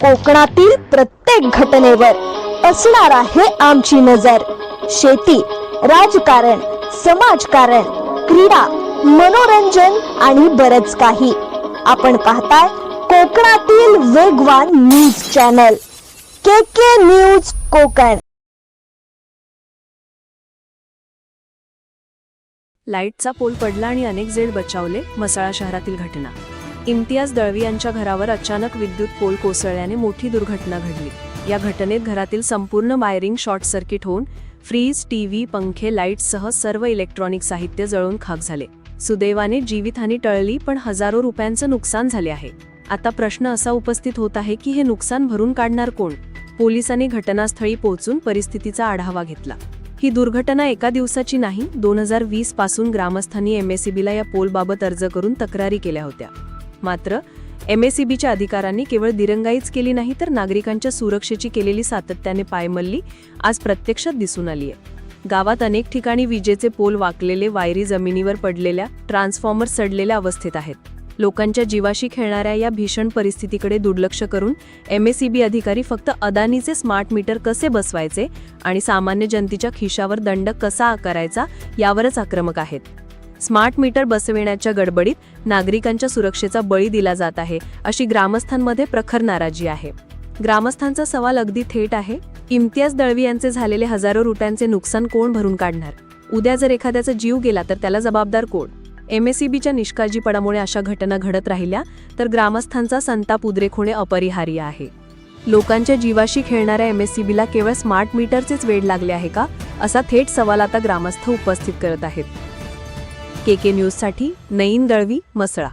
कोकणातील प्रत्येक घटनेवर असणार आहे आमची नजर. शेती राजकारण समाजकारण क्रीडा मनोरंजन आणि बरच काही. आपण पाहताय कोकणातील वेगवान news channel K K news Konkan. लाईटचा पोल पडला आणि अनेक जेड बचावले मसाळा शहरातील घटना इम्तियाज दळवी यांच्या घरावर अचानक विद्युत पोल कोसळल्याने मोठी दुर्घटना घडली. या घटनेत घरातील संपूर्ण वायरिंग शॉर्ट सर्किट होऊन फ्रीज टीव्ही पंखे लाईटसह सर्व इलेक्ट्रॉनिक साहित्य जळून खाक झाले. सुदैवाने जीवितहानी टळली पण हजारो रुपयांचं नुकसान झाले आहे. आता प्रश्न असा उपस्थित होत आहे की हे नुकसान भरून काढणार कोण? पोलिसांनी घटनास्थळी पोहोचून परिस्थितीचा आढावा घेतला. ही दुर्घटना एका दिवसाची नाही दोन हजार वीसपासून ग्रामस्थांनी एमएससीबीला या पोलबाबत अर्ज करून तक्रारी केल्या होत्या. मात्र एमएससीबीच्या अधिकाऱ्यांनी केवळ दिरंगाईच केली नाही तर नागरिकांच्या सुरक्षेची केलेली सातत्याने पायमल्ली आज प्रत्यक्षात दिसून आली आहे गावात अनेक ठिकाणी विजेचे पोल वाकलेले वायरी जमिनीवर पडलेल्या ट्रान्सफॉर्मर सडलेल्या अवस्थेत आहेत. लोकांच्या जीवाशी खेळणाऱ्या या भीषण परिस्थितीकडे दुर्लक्ष करून एमएससीबी अधिकारी फक्त अदानीचे स्मार्ट मीटर कसे बसवायचे आणि सामान्य जनतेच्या खिशावर दंड कसा आकारायचा यावरच आक्रमक आहेत. स्मार्ट मीटर बसविण्याच्या गडबडीत नागरिकांच्या सुरक्षेचा बळी दिला जात आहे अशी ग्रामस्थांमध्ये प्रखर नाराजी आहे. ग्रामस्थांचा सवाल अगदी थेट आहे इम्तियाज दळवी यांचे झालेले हजारो रुपयांचे नुकसान कोण भरून काढणार? उद्या जर एखाद्याचा जीव गेला तर त्याला जबाबदार कोण? एमएससीबीच्या निष्काळजीपणामुळे अशा घटना घडत राहिल्या तर ग्रामस्थांचा संताप उद्रेक होणे अपरिहार्य आहे. लोकांच्या जीवाशी खेळणाऱ्या एमएससीबीला केवळ स्मार्ट मीटरचेच वेड लागले आहे का? असा थेट सवाल आता ग्रामस्थ उपस्थित करत आहेत. के के न्यूजसाठी नईन दळवी मसळा.